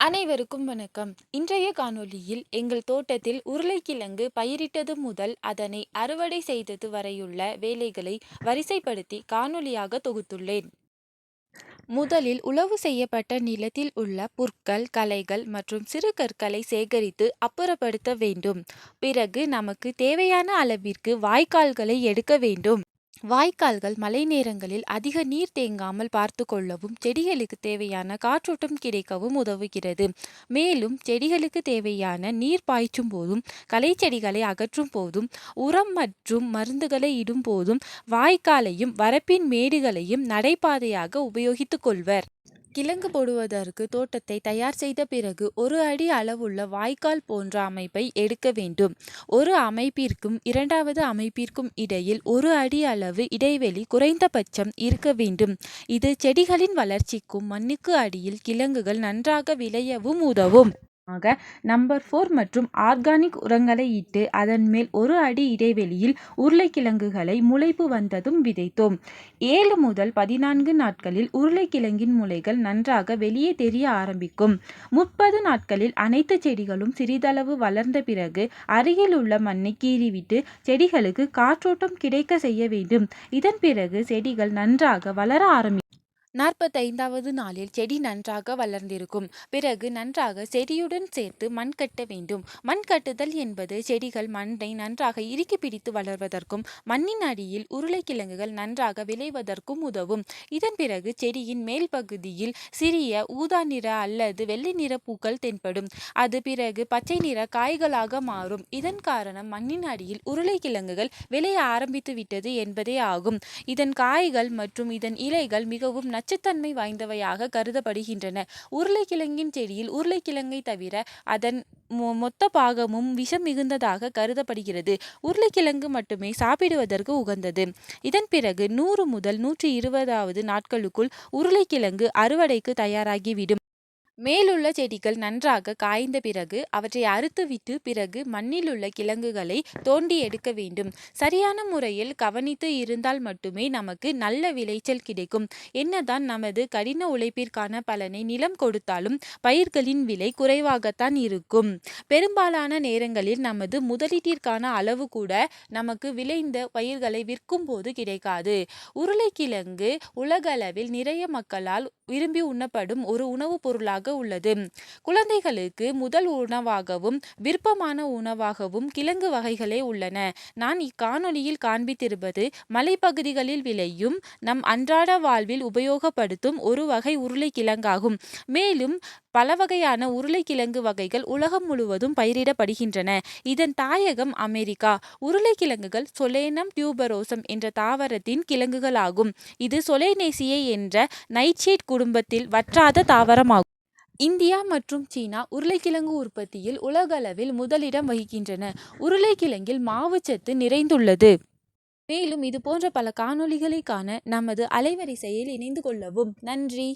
அனைவருக்கும் வணக்கம். இன்றைய காணொளியில் எங்கள் தோட்டத்தில் உருளைக்கிழங்கு பயிரிட்டது முதல் அதனை அறுவடை செய்தது வரையுள்ள வேலைகளை வரிசைப்படுத்தி காணொளியாக தொகுத்துள்ளேன். முதலில் உழவு செய்யப்பட்ட நிலத்தில் உள்ள புற்கள் களைகள் மற்றும் சிறு கற்களை சேகரித்து அப்புறப்படுத்த வேண்டும். பிறகு நமக்கு தேவையான அளவிற்கு வாய்க்கால்களை எடுக்க வேண்டும். வாய்க்கால்கள் மழை நேரங்களில் அதிக நீர் தேங்காமல் பார்த்து கொள்ளவும் செடிகளுக்கு தேவையான காற்றோட்டம் கிடைக்கவும் உதவுகிறது. மேலும் செடிகளுக்கு தேவையான நீர் பாய்ச்சும் போதும் களை செடிகளை அகற்றும் போதும் உரம் மற்றும் மருந்துகளை இடும் போதும் வாய்க்காலையும் வரப்பின் மேடுகளையும் நடைபாதையாக உபயோகித்துக் கொள்வர். கிழங்கு போடுவதற்கு தோட்டத்தை தயார் செய்த பிறகு ஒரு அடி அளவுள்ள வாய்க்கால் போன்ற அமைப்பை எடுக்க வேண்டும். ஒரு அமைப்பிற்கும் இரண்டாவது அமைப்பிற்கும் இடையில் ஒரு அடி அளவு இடைவெளி குறைந்தபட்சம் இருக்க வேண்டும். இது செடிகளின் வளர்ச்சிக்கும் மண்ணுக்கு அடியில் கிழங்குகள் நன்றாக விளையவும் உதவும். ஆக நம்பர் ஃபோர் மற்றும் ஆர்கானிக் உரங்களை இட்டு அதன் மேல் ஒரு அடி இடைவெளியில் உருளைக்கிழங்குகளை முளைப்பு வந்ததும் விதைத்தோம். ஏழு முதல் பதினான்கு நாட்களில் உருளைக்கிழங்கின் முளைகள் நன்றாக வெளியே தெரிய ஆரம்பிக்கும். முப்பது நாட்களில் அனைத்து செடிகளும் சிறிதளவு வளர்ந்த பிறகு அருகில் உள்ள மண்ணை கீறிவிட்டு செடிகளுக்கு காற்றோட்டம் கிடைக்க செய்ய வேண்டும். இதன் பிறகு செடிகள் நன்றாக வளர ஆரம்பி நாற்பத்தைந்தாவது நாளில் செடி நன்றாக வளர்ந்திருக்கும். பிறகு நன்றாக செடியுடன் சேர்த்து மண் கட்ட வேண்டும். மண் கட்டுதல் என்பது செடிகள் மண்ணை நன்றாக இறுக்கி பிடித்து வளர்வதற்கும் மண்ணின் அடியில் உருளைக்கிழங்குகள் நன்றாக விளைவதற்கும் உதவும். இதன் பிறகு செடியின் மேல் பகுதியில் சிறிய ஊதா நிற அல்லது வெள்ளை நிற பூக்கள் தென்படும். அது பிறகு பச்சை நிற காய்களாக மாறும். இதன் காரணம் மண்ணின் அடியில் உருளைக்கிழங்குகள் விளைய ஆரம்பித்து விட்டது என்பதே ஆகும். இதன் காய்கள் மற்றும் இதன் இலைகள் மிகவும் நச்சுத்தன்மை வாய்ந்தவையாக கருதப்படுகின்றன. உருளைக்கிழங்கின் செடியில் உருளைக்கிழங்கை தவிர அதன் மொத்த பாகமும் விஷம் மிகுந்ததாக கருதப்படுகிறது. உருளைக்கிழங்கு மட்டுமே சாப்பிடுவதற்கு உகந்தது. இதன் பிறகு நூறு முதல் நூற்றி இருபதாவது நாட்களுக்குள் உருளைக்கிழங்கு அறுவடைக்கு தயாராகிவிடும். மேலுள்ள செடிகள் நன்றாக காய்ந்த பிறகு அவற்றை அறுத்துவிட்டு பிறகு மண்ணில் உள்ள கிழங்குகளை தோண்டி எடுக்க வேண்டும். சரியான முறையில் கவனித்து இருந்தால் மட்டுமே நமக்கு நல்ல விளைச்சல் கிடைக்கும். என்னதான் நமது கடின உழைப்பிற்கான பலனை நிலம் கொடுத்தாலும் பயிர்களின் விலை குறைவாகத்தான் இருக்கும். பெரும்பாலான நேரங்களில் நமது முதலீட்டிற்கான அளவு கூட நமக்கு விளைந்த பயிர்களை விற்கும் போது கிடைக்காது. உருளைக்கிழங்கு உலகளவில் நிறைய மக்களால் விரும்பி உண்ணப்படும் ஒரு உணவுப் பொருளாக உள்ளது. குழந்தைகளுக்கு முதல் உணவாகவும் விருப்பமான உணவாகவும் கிழங்கு வகைகளே உள்ளன. நான் இக்காணொலியில் காண்பித்திருப்பது மலைப்பகுதிகளில் விளையும் நம் அன்றாட வாழ்வில் உபயோகப்படுத்தும் ஒரு வகை உருளைக்கிழங்காகும். மேலும் பல வகையான உருளைக்கிழங்கு வகைகள் உலகம் முழுவதும் பயிரிடப்படுகின்றன. இதன் தாயகம் அமெரிக்கா. உருளைக்கிழங்குகள் சொலேனம் டியூபரோசம் என்ற தாவரத்தின் கிழங்குகளாகும். இது சொலேனேசியே என்ற நைட்ஷேட் குடும்பத்தில் வற்றாத தாவரமாகும். இந்தியா மற்றும் சீனா உருளைக்கிழங்கு உற்பத்தியில் உலகளவில் முதலிடம் வகிக்கின்றன. உருளைக்கிழங்கில் மாவுச்சத்து நிறைந்துள்ளது. மேலும் இது போன்ற பல காணொளிகளை காண நமது அலைவரிசையில் இணைந்து கொள்ளவும். நன்றி.